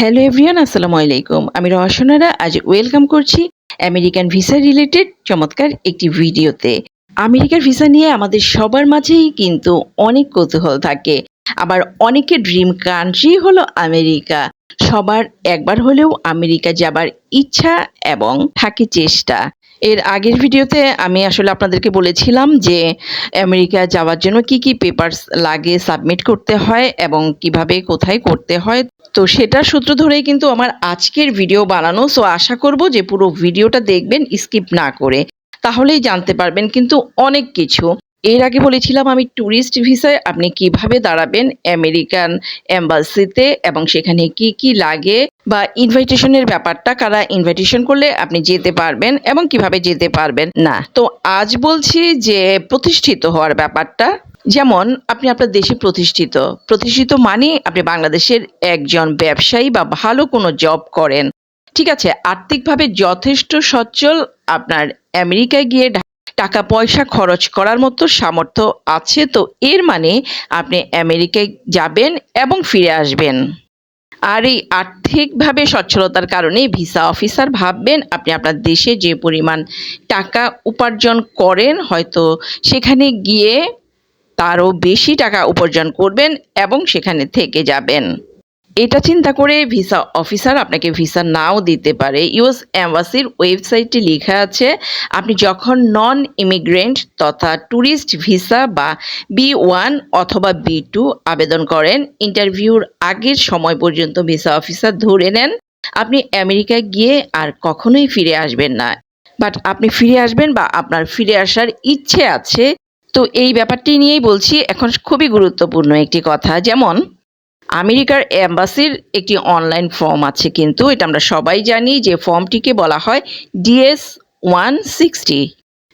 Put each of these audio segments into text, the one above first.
Hello everyone আসসালামু আলাইকুম। আমি রহসনারা আজ ওয়েলকাম করছি আমেরিকান ভিসা রিলেটেড চমৎকার একটি ভিডিওতে। আমেরিকার ভিসা নিয়ে আমাদের সবার মাঝেই কিন্তু অনেক কৌতূহল থাকে। আবার অনেকের ড্রিম কান্ট্রি হলো আমেরিকা। সবার একবার হলেও আমেরিকা যাবার ইচ্ছা এবং থাকে চেষ্টা। এর আগের ভিডিওতে আমি আসলে আপনাদেরকে বলেছিলাম যে, আমেরিকা যাওয়ার জন্য কি কি পেপারস লাগে সাবমিট করতে হয় এবং কীভাবে কোথায় করতে হয়। তো সেটার সূত্র ধরেই কিন্তু আমার আজকের ভিডিও বানানো সো আশা করব যে পুরো ভিডিওটা দেখবেন স্কিপ না করে। তাহলেই জানতে পারবেন কিন্তু অনেক কিছু। এর আগে বলেছিলাম আমি ট্যুরিস্ট ভিসায় আপনি কীভাবে দাঁড়াবেন আমেরিকান এম্বাসিতে এবং সেখানে কি কি লাগে বা ইনভাইটেশনের ব্যাপারটা, কারা ইনভাইটেশন করলে আপনি যেতে পারবেন এবং কীভাবে যেতে পারবেন না। তো আজ বলছি যে প্রতিষ্ঠিত হওয়ার ব্যাপারটা যেমন, আপনি আপনার দেশে প্রতিষ্ঠিত। প্রতিষ্ঠিত মানে আপনি বাংলাদেশের একজন ব্যবসায়ী বা ভালো কোনো জব করেন। ঠিক আছে, আর্থিকভাবে যথেষ্ট সচ্ছল, আপনার আমেরিকায় গিয়ে টাকা পয়সা খরচ করার মতো সামর্থ্য আছে, তো এর মানে আপনি আমেরিকায় যাবেন এবং ফিরে আসবেন। আর এই আর্থিকভাবে সচ্ছলতার কারণে ভিসা অফিসার ভাববেন, আপনি আপনার দেশে যে পরিমাণ টাকা উপার্জন করেন, হয়তো সেখানে গিয়ে তারও বেশি টাকা উপার্জন করবেন এবং সেখানে থেকে যাবেন। এটা চিন্তা করে ভিসা অফিসার আপনাকে ভিসা নাও দিতে পারে। ইউএস অ্যাম্বাসির ওয়েবসাইটে লেখা আছে, আপনি যখন নন ইমিগ্রেন্ট তথা ট্যুরিস্ট ভিসা বা বি ওয়ান অথবা বি টু আবেদন করেন, ইন্টারভিউর আগের সময় পর্যন্ত ভিসা অফিসার ধরে নেন, আপনি আমেরিকায় গিয়ে আর কখনোই ফিরে আসবেন না। বাট আপনি ফিরে আসবেন বা আপনার ফিরে আসার ইচ্ছে আছে তো এই ব্যাপারটি নিয়েই বলছি, এখন খুবই গুরুত্বপূর্ণ একটি কথা। যেমন, আমেরিকার অ্যাম্বাসির একটি অনলাইন ফর্ম আছে কিন্তু, এটা আমরা সবাই জানি যে ফর্মটিকে বলা হয় ডিএস ওয়ান সিক্সটি।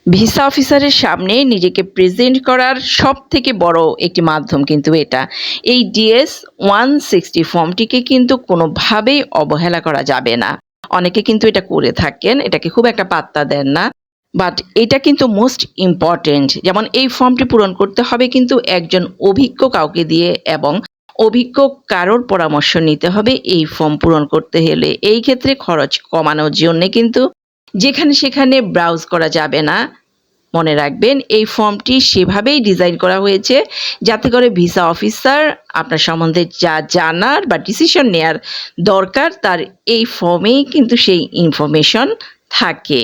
ভিসা অফিসারের সামনে নিজেকে প্রেজেন্ট করার সব থেকে বড় একটি মাধ্যম কিন্তু এটা। এই ডিএস ওয়ান সিক্সটি ফর্মটিকে কিন্তু কোনোভাবেই অবহেলা করা যাবে না। অনেকে কিন্তু এটা করে থাকেন, এটাকে খুব একটা পাত্তা দেন না। বাট এটা কিন্তু মোস্ট ইম্পর্টেন্ট যেমন এই ফর্মটি পূরণ করতে হবে কিন্তু একজন অভিজ্ঞ কাউকে দিয়ে এবং অভিজ্ঞ কারোর পরামর্শ নিতে হবে এই ফর্ম পূরণ করতে হলে। এই ক্ষেত্রে খরচ কমানোর জন্য কিন্তু যেখানে সেখানে ব্রাউজ করা যাবে না। মনে রাখবেন এই ফর্মটি সেভাবেই ডিজাইন করা হয়েছে যাতে করে ভিসা অফিসার আপনার সম্বন্ধে যা জানার বা ডিসিশন নেয়ার দরকার তার এই ফর্মেই কিন্তু সেই ইনফরমেশন থাকে।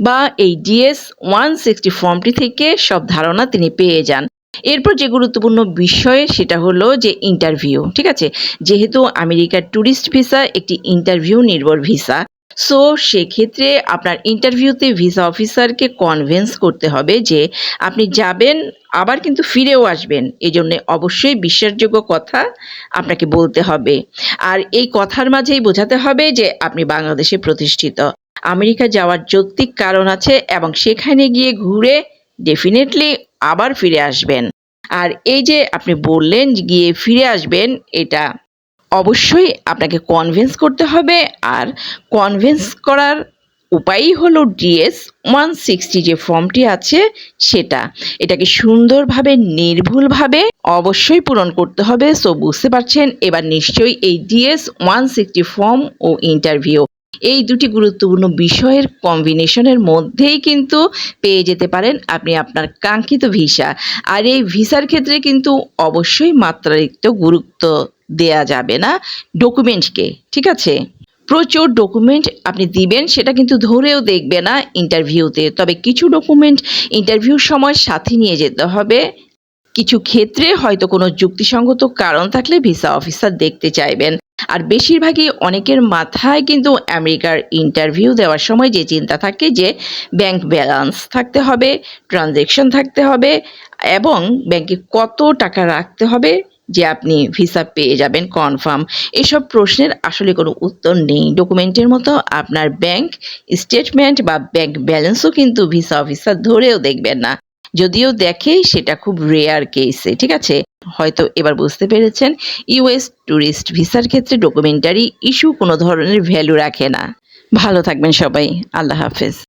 বা এই ডিএস ওয়ান সিক্সটি ফর্মটি থেকে সব ধারণা তিনি পেয়ে যান। এরপর যে গুরুত্বপূর্ণ বিষয় সেটা হলো যে ইন্টারভিউ ঠিক আছে? যেহেতু আমেরিকার ট্যুরিস্ট ভিসা একটি ইন্টারভিউ নির্ভর ভিসা সো সেক্ষেত্রে আপনার ইন্টারভিউতে ভিসা অফিসারকে কনভিন্স করতে হবে যে আপনি যাবেন, আবার কিন্তু ফিরেও আসবেন। এই জন্যে অবশ্যই বিশ্বাসযোগ্য কথা আপনাকে বলতে হবে। আর এই কথার মাঝেই বোঝাতে হবে যে আপনি বাংলাদেশে প্রতিষ্ঠিত। আমেরিকা যাওয়ার যৌক্তিক কারণ আছে এবং সেখানে গিয়ে ঘুরে ডেফিনেটলি আবার ফিরে আসবেন। আর এই যে আপনি বললেন গিয়ে ফিরে আসবেন, এটা অবশ্যই আপনাকে কনভিন্স করতে হবে। আর কনভিন্স করার উপায়ই হলো ডিএস ওয়ান সিক্সটি যে ফর্মটি আছে সেটা। এটাকে সুন্দরভাবে, নির্ভুলভাবে অবশ্যই পূরণ করতে হবে। সো বুঝতে পারছেন? এবার নিশ্চয়ই এই ডিএস ওয়ান সিক্সটি ফর্ম ও ইন্টারভিউ এই দুটি গুরুত্বপূর্ণ বিষয়ের কম্বিনেশনের মধ্যেই কিন্তু পেয়ে যেতে পারেন আপনি আপনার কাঙ্ক্ষিত ভিসা। আর এই ভিসার ক্ষেত্রে কিন্তু অবশ্যই মাত্রাতিরিক্ত গুরুত্ব দেয়া যাবে না ডকুমেন্টকে ঠিক আছে? প্রচুর ডকুমেন্ট আপনি দিবেন, সেটা কিন্তু ধরেও দেখবে না ইন্টারভিউতে তবে কিছু ডকুমেন্ট ইন্টারভিউর সময় সাথে নিয়ে যেতে হবে। কিছু ক্ষেত্রে হয়তো কোনো যুক্তিসঙ্গত কারণ থাকলে ভিসা অফিসার দেখতে চাইবেন। আর বেশিরভাগই অনেকের মাথায় কিন্তু আমেরিকার ইন্টারভিউ দেওয়ার সময় যে চিন্তা থাকে যে ব্যাংক ব্যালেন্স থাকতে হবে ট্রানজেকশন থাকতে হবে এবং ব্যাংকে কত টাকা রাখতে হবে যে আপনি ভিসা পেয়ে যাবেন কনফার্ম এসব প্রশ্নের আসলে কোনো উত্তর নেই। ডকুমেন্টের মতো আপনার ব্যাংক স্টেটমেন্ট বা ব্যাংক ব্যালেন্সও কিন্তু ভিসা অফিসার ধরেও দেখবেন না। যদিও দেখে সেটা খুব রেয়ার কেসে ঠিক আছে? হয়তো এবার বুঝতে পেরেছেন ইউএস ট্যুরিস্ট ভিসার ক্ষেত্রে ডকুমেন্টারি ইস্যু কোনো ধরনের ভ্যালু রাখে না। ভালো থাকবেন সবাই, আল্লাহ হাফেজ।